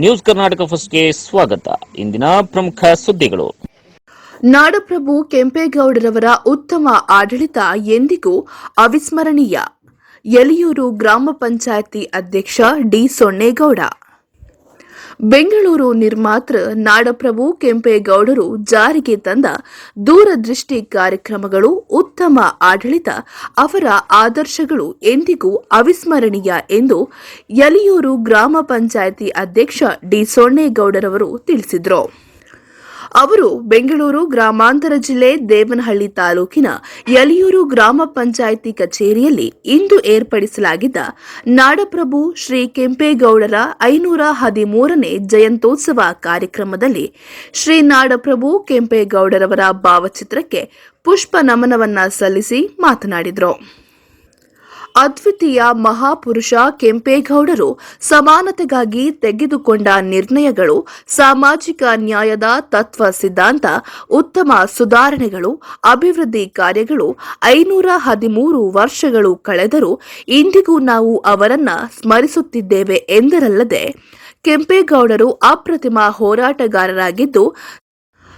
News Karnataka ಫಸ್ಟ್ಗೆ ಸ್ವಾಗತ. ಇಂದಿನ ಪ್ರಮುಖ ಸುದ್ದಿಗಳು. ನಾಡಪ್ರಭು ಕೆಂಪೇಗೌಡರವರ ಉತ್ತಮ ಆಡಳಿತ ಎಂದಿಗೂ ಅವಿಸ್ಮರಣೀಯ. ಯಲಿಯೂರು ಗ್ರಾಮ ಪಂಚಾಯಿತಿ ಅಧ್ಯಕ್ಷ ಡಿ ಸೊನ್ನೇಗೌಡ. ಬೆಂಗಳೂರು ನಿರ್ಮಾತೃ ನಾಡಪ್ರಭು ಕೆಂಪೇಗೌಡರು ಜಾರಿಗೆ ತಂದ ದೂರದೃಷ್ಟಿ ಕಾರ್ಯಕ್ರಮಗಳು ಉತ್ತಮ ಆಡಳಿತ, ಅವರ ಆದರ್ಶಗಳು ಎಂದಿಗೂ ಅವಿಸ್ಮರಣೀಯ ಎಂದು ಯಲಿಯೂರು ಗ್ರಾಮ ಪಂಚಾಯಿತಿ ಅಧ್ಯಕ್ಷ ಡಿ ಸೊಣ್ಣೇಗೌಡರವರು ತಿಳಿಸಿದರು. ಅವರು ಬೆಂಗಳೂರು ಗ್ರಾಮಾಂತರ ಜಿಲ್ಲೆ ದೇವನಹಳ್ಳಿ ತಾಲೂಕಿನ ಯಲಿಯೂರು ಗ್ರಾಮ ಪಂಚಾಯಿತಿ ಕಚೇರಿಯಲ್ಲಿ ಇಂದು ಏರ್ಪಡಿಸಲಾಗಿದ್ದ ನಾಡಪ್ರಭು ಶ್ರೀ ಕೆಂಪೇಗೌಡರ ಐನೂರ ಹದಿಮೂರನೇ ಜಯಂತೋತ್ಸವ ಕಾರ್ಯಕ್ರಮದಲ್ಲಿ ಶ್ರೀ ನಾಡಪ್ರಭು ಕೆಂಪೇಗೌಡರವರ ಭಾವಚಿತ್ರಕ್ಕೆ ಪುಷ್ಪ ನಮನವನ್ನ ಸಲ್ಲಿಸಿ ಮಾತನಾಡಿದರು. ಅದ್ವಿತೀಯ ಮಹಾಪುರುಷ ಕೆಂಪೇಗೌಡರು ಸಮಾನತೆಗಾಗಿ ತೆಗೆದುಕೊಂಡ ನಿರ್ಣಯಗಳು, ಸಾಮಾಜಿಕ ನ್ಯಾಯದ ತತ್ವ ಸಿದ್ಧಾಂತ, ಉತ್ತಮ ಸುಧಾರಣೆಗಳು, ಅಭಿವೃದ್ಧಿ ಕಾರ್ಯಗಳು, ಐನೂರ ಹದಿಮೂರು ವರ್ಷಗಳು ಕಳೆದರೂ ಇಂದಿಗೂ ನಾವು ಅವರನ್ನ ಸ್ಮರಿಸುತ್ತಿದ್ದೇವೆ ಎಂದರಲ್ಲದೆ, ಕೆಂಪೇಗೌಡರು ಅಪ್ರತಿಮ ಹೋರಾಟಗಾರರಾಗಿದ್ದು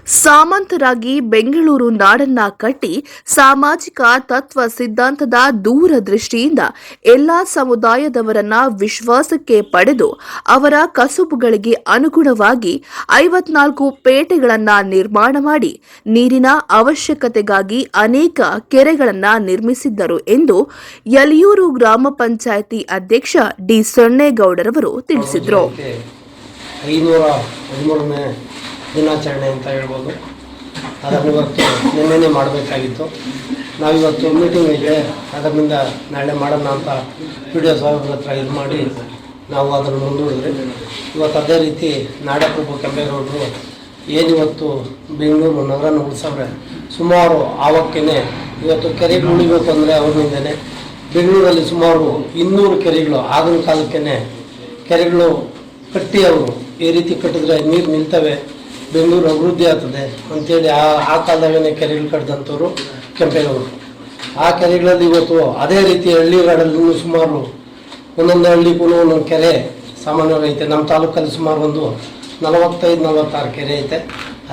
ಸಾಮಂತರಾಗಿ ಬೆಂಗಳೂರು ನಾಡನ್ನ ಕಟ್ಟಿ ಸಾಮಾಜಿಕ ತತ್ವ ಸಿದ್ಧಾಂತದ ದೂರದೃಷ್ಟಿಯಿಂದ ಎಲ್ಲಾ ಸಮುದಾಯದವರನ್ನ ವಿಶ್ವಾಸಕ್ಕೆ ಪಡೆದು ಅವರ ಕಸುಬುಗಳಿಗೆ ಅನುಗುಣವಾಗಿ ಐವತ್ನಾಲ್ಕು ಪೇಟೆಗಳನ್ನ ನಿರ್ಮಾಣ ಮಾಡಿ ನೀರಿನ ಅವಶ್ಯಕತೆಗಾಗಿ ಅನೇಕ ಕೆರೆಗಳನ್ನ ನಿರ್ಮಿಸಿದ್ದರು ಎಂದು ಯಲಿಯೂರು ಗ್ರಾಮ ಪಂಚಾಯಿತಿ ಅಧ್ಯಕ್ಷ ಡಿ ಸೊನ್ನೇಗೌಡರವರು ತಿಳಿಸಿದರು. ದಿನಾಚರಣೆ ಅಂತ ಹೇಳ್ಬೋದು. ಅದನ್ನು ಇವತ್ತು ನಿನ್ನೆನೇ ಮಾಡಬೇಕಾಗಿತ್ತು. ನಾವಿವತ್ತು ಮೀಟಿಂಗ್ ಇದೆ ಅದರಿಂದ ನಾಳೆ ಮಾಡೋಣ ಅಂತ ಪಿ ಡಿ ಒ ಸಾಹೇಬ್ರ ಹತ್ರ ಇದು ಮಾಡಿ ನಾವು ಅದನ್ನು ಮುಂದೂಡಿದ್ರಿ ಇವತ್ತು ಅದೇ ರೀತಿ ನಾಡಪ್ರಭು ಕೆಂಪೇಗೌಡರು ಏನಿವತ್ತು ಬೆಂಗಳೂರು ನಗರನ ಉಳಿಸವ್ರೆ. ಸುಮಾರು ಆವಕ್ಕೇನೆ ಇವತ್ತು ಕೆರೆಗಳು ಉಳಿಬೇಕು ಅಂದರೆ ಅವ್ರಿಂದನೇ ಬೆಂಗಳೂರಲ್ಲಿ ಸುಮಾರು ಇನ್ನೂರು ಕೆರೆಗಳು ಆಗಿನ ಕಾಲಕ್ಕೇ ಕೆರೆಗಳು ಕಟ್ಟಿ ಅವರು ಈ ರೀತಿ ಕಟ್ಟಿದ್ರೆ ನೀರು ನಿಲ್ತವೆ. ಬೆಂಗಳೂರು ಅಭಿವೃದ್ಧಿ ಆಗ್ತದೆ ಅಂತೇಳಿ ಆ ಆ ಕಾಲದಾಗೇ ಕೆರೆಗಳು ಕಟ್ಟಿದಂಥವ್ರು ಕೆಂಪೇಗೌಡರು. ಆ ಕೆರೆಗಳಲ್ಲಿ ಇವತ್ತು ಅದೇ ರೀತಿ ಹಳ್ಳಿಗಳಲ್ಲೂ ಸುಮಾರು ಒಂದೊಂದು ಹಳ್ಳಿಗೂ ಒಂದೊಂದು ಕೆರೆ ಸಾಮಾನ್ಯವಾಗೈತೆ ನಮ್ಮ ತಾಲೂಕಲ್ಲಿ ಸುಮಾರು ಒಂದು ನಲವತ್ತೈದು, ನಲವತ್ತಾರು ಕೆರೆ ಐತೆ.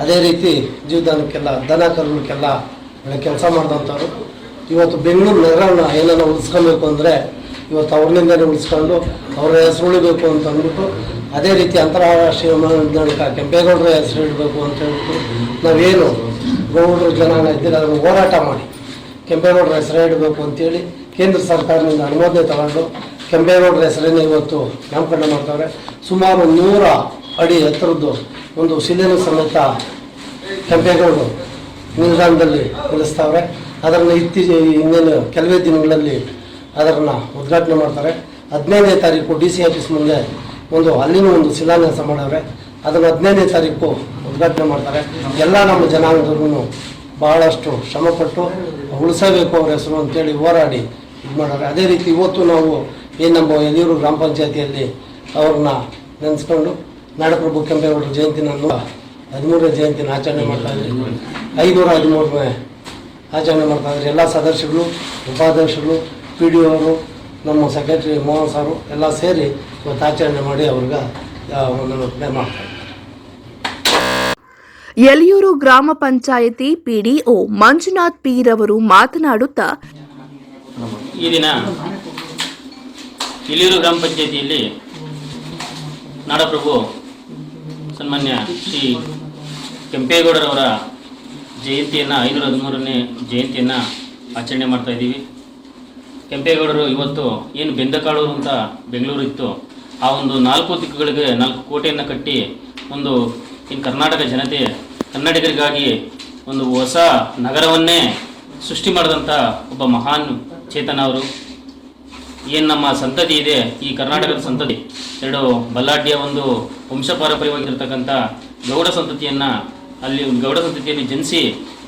ಅದೇ ರೀತಿ ಜೀವದಾನಕ್ಕೆಲ್ಲ, ದನ ಕರುಗಳಿಗೆಲ್ಲ ಕೆಲಸ ಮಾಡಿದಂಥವ್ರು. ಇವತ್ತು ಬೆಂಗಳೂರು ನಗರನ ಏನನ್ನ ಉಳಿಸ್ಕೊಬೇಕು ಅಂದರೆ ಇವತ್ತು ಅವ್ರನ್ನಿಂದಲೇ ಉಳಿಸ್ಕೊಂಡು ಅವರ ಹೆಸರು ಉಳಿಬೇಕು ಅಂತ ಅಂದ್ಬಿಟ್ಟು ಅದೇ ರೀತಿ ಅಂತಾರಾಷ್ಟ್ರೀಯ ವಿಮಾನ ನಿಲ್ದಾಣಕ್ಕೆ ಕೆಂಪೇಗೌಡರ ಹೆಸರು ಇಡಬೇಕು ಅಂತ ಹೇಳ್ಬಿಟ್ಟು ನಾವೇನು ಗೌಡರು ಜನ ಇದ್ದೀರ, ಅದನ್ನು ಹೋರಾಟ ಮಾಡಿ. ಕೆಂಪೇಗೌಡರ ಹೆಸರೇ ಇಡಬೇಕು ಅಂತೇಳಿ ಕೇಂದ್ರ ಸರ್ಕಾರದಿಂದ ಅನುಮೋದನೆ ತಗೊಂಡು ಕೆಂಪೇಗೌಡರ ಹೆಸರನ್ನು ಇವತ್ತು ನಾಮಕರಣ ಮಾಡ್ತಾರೆ ಸುಮಾರು ನೂರ ಅಡಿ ಎತ್ತರದ್ದು ಒಂದು ಶಿಲೆನೂ ಸಮೇತ ಕೆಂಪೇಗೌಡರು ನಿಲ್ದಾಣದಲ್ಲಿ ನಿಲ್ಲಿಸ್ತಾವ್ರೆ. ಅದನ್ನು ಇತ್ತೀಚೆಗೆ ಇನ್ನೇನು ಕೆಲವೇ ದಿನಗಳಲ್ಲಿ ಅದನ್ನು ಉದ್ಘಾಟನೆ ಮಾಡ್ತಾರೆ. ಹದಿನೈದನೇ ತಾರೀಕು ಡಿ ಸಿ ಆಫೀಸ್ ಮುಂದೆ ಒಂದು ಅಲ್ಲಿನೂ ಒಂದು ಶಿಲಾನ್ಯಾಸ ಮಾಡವ್ರೆ. ಅದನ್ನು ಹದಿನೈದನೇ ತಾರೀಕು ಉದ್ಘಾಟನೆ ಮಾಡ್ತಾರೆ. ಎಲ್ಲ ನಮ್ಮ ಜನಾಂಗದವ್ರು ಬಹಳಷ್ಟು ಶ್ರಮಪಟ್ಟು ಉಳಿಸಬೇಕು ಅವ್ರ ಹೆಸರು ಅಂತೇಳಿ ಹೋರಾಡಿ ಇದು ಮಾಡಾರೆ ಅದೇ ರೀತಿ ಇವತ್ತು ನಾವು ಏನು ನಮ್ಮ ಯದಿಯೂರು ಗ್ರಾಮ ಪಂಚಾಯತಿಯಲ್ಲಿ ಅವ್ರನ್ನ ನೆನೆಸ್ಕೊಂಡು ನಾಡಪ್ರಭು ಕೆಂಪೇಗೌಡರ ಜಯಂತಿನ ಹದಿಮೂರನೇ ಜಯಂತಿನ ಆಚರಣೆ ಮಾಡ್ತಾ ಇದ್ದೀವಿ ಐದುನೂರ ಹದಿಮೂರನೇ ಆಚರಣೆ ಮಾಡ್ತಾ ಇದ್ದಾರೆ ಎಲ್ಲ ಸದಸ್ಯರು ಉಪಾಧ್ಯಕ್ಷರು ಪಿ ಡಿ ಅವರು ನಮ್ಮ ಸೆಕ್ರೆಟರಿ ಮೋಹನ್ ಸಾರು ಎಲ್ಲ ಸೇರಿ ಇವತ್ತು ಆಚರಣೆ ಮಾಡಿ ಅವ್ರಿಗೆ ಒಂದು ಮಾಡ್ತಾರೆ ಯಲಿಯೂರು ಗ್ರಾಮ ಪಂಚಾಯಿತಿ ಪಿಡಿಒ ಮಂಜುನಾಥ್ ಪೀರವರು ಮಾತನಾಡುತ್ತಾ ಈ ದಿನ ಎಲಿಯೂರು ಗ್ರಾಮ ಪಂಚಾಯಿತಿಯಲ್ಲಿ ನಾಡಪ್ರಭು ಸನ್ಮಾನ್ಯ ಶ್ರೀ ಕೆಂಪೇಗೌಡರವರ ಜಯಂತಿಯನ್ನು ಐನೂರ ಹದಿಮೂರನೇ ಜಯಂತಿಯನ್ನು ಆಚರಣೆ ಮಾಡ್ತಾ ಇದ್ದೀವಿ. ಕೆಂಪೇಗೌಡರು ಇವತ್ತು ಏನು ಬೆಂದಕಾಳು ಅಂತ ಬೆಂಗಳೂರು ಇತ್ತು, ಆ ಒಂದು ನಾಲ್ಕು ದಿಕ್ಕುಗಳಿಗೆ, ನಾಲ್ಕು ಕೋಟೆಯನ್ನು ಕಟ್ಟಿ ಒಂದು ಇನ್ನು ಕರ್ನಾಟಕ ಜನತೆ ಕನ್ನಡಿಗರಿಗಾಗಿ ಒಂದು ಹೊಸ ನಗರವನ್ನೇ ಸೃಷ್ಟಿ ಮಾಡಿದಂಥ ಒಬ್ಬ ಮಹಾನ್ ಚೇತನ ಅವರು. ಏನು ನಮ್ಮ ಸಂತತಿ ಇದೆ, ಈ ಕರ್ನಾಟಕದ ಸಂತತಿ. ಎರಡು ಬಲ್ಲಾಢ್ಯ ಒಂದು ವಂಶ ಪಾರಂಪರ್ಯವಾಗಿರ್ತಕ್ಕಂಥ ಗೌಡ ಸಂತತಿಯನ್ನು ಅಲ್ಲಿ ಗೌಡ ಸಂತತಿಯಲ್ಲಿ ಜನಿಸಿ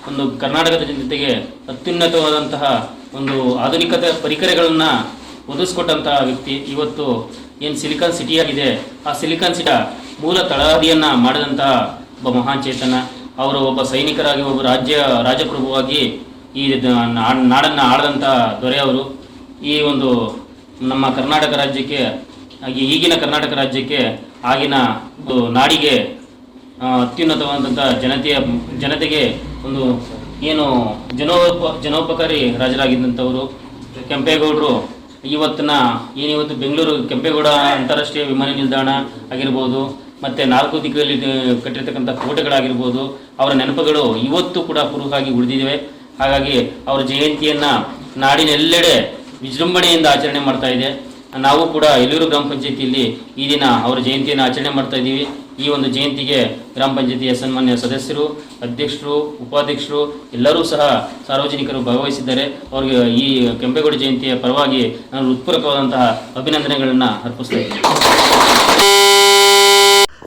ಒಂದು ಕರ್ನಾಟಕದ ಜನತೆಗೆ ಅತ್ಯುನ್ನತವಾದಂತಹ ಒಂದು ಆಧುನಿಕತೆ ಪರಿಕರಗಳನ್ನು ಒದಗಿಸ್ಕೊಟ್ಟಂತಹ ವ್ಯಕ್ತಿ ಇವತ್ತು ಏನು ಸಿಲಿಕಾನ್ ಸಿಟಿಯಾಗಿದೆ ಆ ಸಿಲಿಕಾನ್ ಸಿಟಿಯ ಮೂಲ ತಳಹದಿಯನ್ನು ಮಾಡಿದಂತಹ ಒಬ್ಬ ಮಹಾನ್ ಚೇತನ. ಅವರು ಒಬ್ಬ ಸೈನಿಕರಾಗಿ, ಒಬ್ಬ ರಾಜ್ಯ, ರಾಜಪ್ರಭುವಾಗಿ ಈ ನಾಡನ್ನು ಆಳದಂಥ ದೊರೆಯವರು ಈ ಒಂದು ನಮ್ಮ ಕರ್ನಾಟಕ ರಾಜ್ಯಕ್ಕೆ, ಹಾಗೆ ಈಗಿನ ಕರ್ನಾಟಕ ರಾಜ್ಯಕ್ಕೆ ಆಗಿನ ನಾಡಿಗೆ ಅತ್ಯುನ್ನತವಾದಂಥ ಜನತೆಯ, ಜನತೆಗೆ ಒಂದು ಏನು ಜನೋಪ, ಜನೋಪಕಾರಿ ರಾಜರಾಗಿದ್ದಂಥವರು ಕೆಂಪೇಗೌಡರು, ಇವತ್ತಿನ ಏನಿವತ್ತು ಬೆಂಗಳೂರು ಕೆಂಪೇಗೌಡ ಅಂತಾರಾಷ್ಟ್ರೀಯ ವಿಮಾನ ನಿಲ್ದಾಣ ಆಗಿರ್ಬೋದು, ಮತ್ತು ನಾಲ್ಕು ದಿಕ್ಕಲ್ಲಿ ಕಟ್ಟಿರ್ತಕ್ಕಂಥ ಕೋಟೆಗಳಾಗಿರ್ಬೋದು, ಅವರ ನೆನಪುಗಳು ಇವತ್ತು ಕೂಡ ಕುರುಹಾಗಿ ಉಳಿದಿವೆ. ಹಾಗಾಗಿ ಅವರ ಜಯಂತಿಯನ್ನು ನಾಡಿನೆಲ್ಲೆಡೆ ವಿಜೃಂಭಣೆಯಿಂದ ಆಚರಣೆ ಮಾಡ್ತಾ ಇದೆ. ನಾವು ಕೂಡ ಎಲ್ಲೂರು ಗ್ರಾಮ ಪಂಚಾಯತಿಯಲ್ಲಿ ಈ ದಿನ ಅವರ ಜಯಂತಿಯನ್ನು ಆಚರಣೆ ಮಾಡ್ತಾ ಇದ್ದೀವಿ. ಈ ಒಂದು ಜಯಂತಿಗೆ ಗ್ರಾಮ ಪಂಚಾಯತಿಯ ಸನ್ಮಾನ್ಯ ಸದಸ್ಯರು, ಅಧ್ಯಕ್ಷರು, ಉಪಾಧ್ಯಕ್ಷರು ಎಲ್ಲರೂ ಸಹ ಸಾರ್ವಜನಿಕರು ಭಾಗವಹಿಸಿದ್ದಾರೆ. ಅವರಿಗೆ ಈ ಕೆಂಪೇಗೌಡ ಜಯಂತಿಯ ಪರವಾಗಿ ನಾನು ಹೃತ್ಪೂರ್ವಕವಾದಂತಹ ಅಭಿನಂದನೆಗಳನ್ನು ಅರ್ಪಿಸ್ತಾ ಇದ್ದೀನಿ.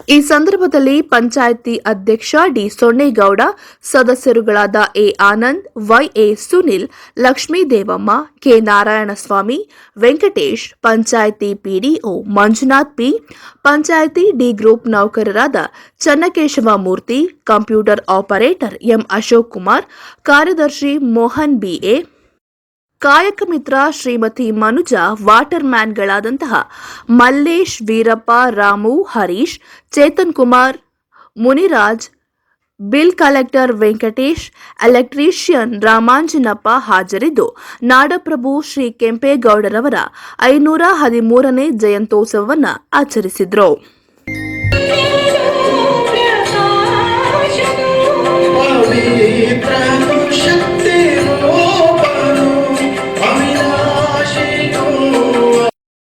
ಈ ಸಂದರ್ಭದಲ್ಲಿ ಪಂಚಾಯಿತಿ ಅಧ್ಯಕ್ಷ D Sonnegowda, ಸದಸ್ಯರುಗಳಾದ A Anand YA Sunil, Lakshmi Devamma, K Narayanaswamy, Venkatesh, panchayat PDO Manjunath P, panchayat D group ನೌಕರರಾದ Channakeshava Murthy, computer operator M Ashok Kumar, ಕಾರ್ಯದರ್ಶಿ Mohan BA Kayaka Mitra Shrimati Manuja water ಮ್ಯಾನ್ಗಳಾದಂತಹ Mallesh Veerappa, Ramu, Harish, Chetan Kumar, Muniraj, bill collector Venkatesh, electrician Ramanjanappa ಹಾಜರಿದ್ದು, ನಾಡಪ್ರಭು ಶ್ರೀ ಕೆಂಪೇಗೌಡರವರ ಐನೂರ ಹದಿಮೂರನೇ ಜಯಂತೋತ್ಸವವನ್ನು ಆಚರಿಸಿದ್ರು.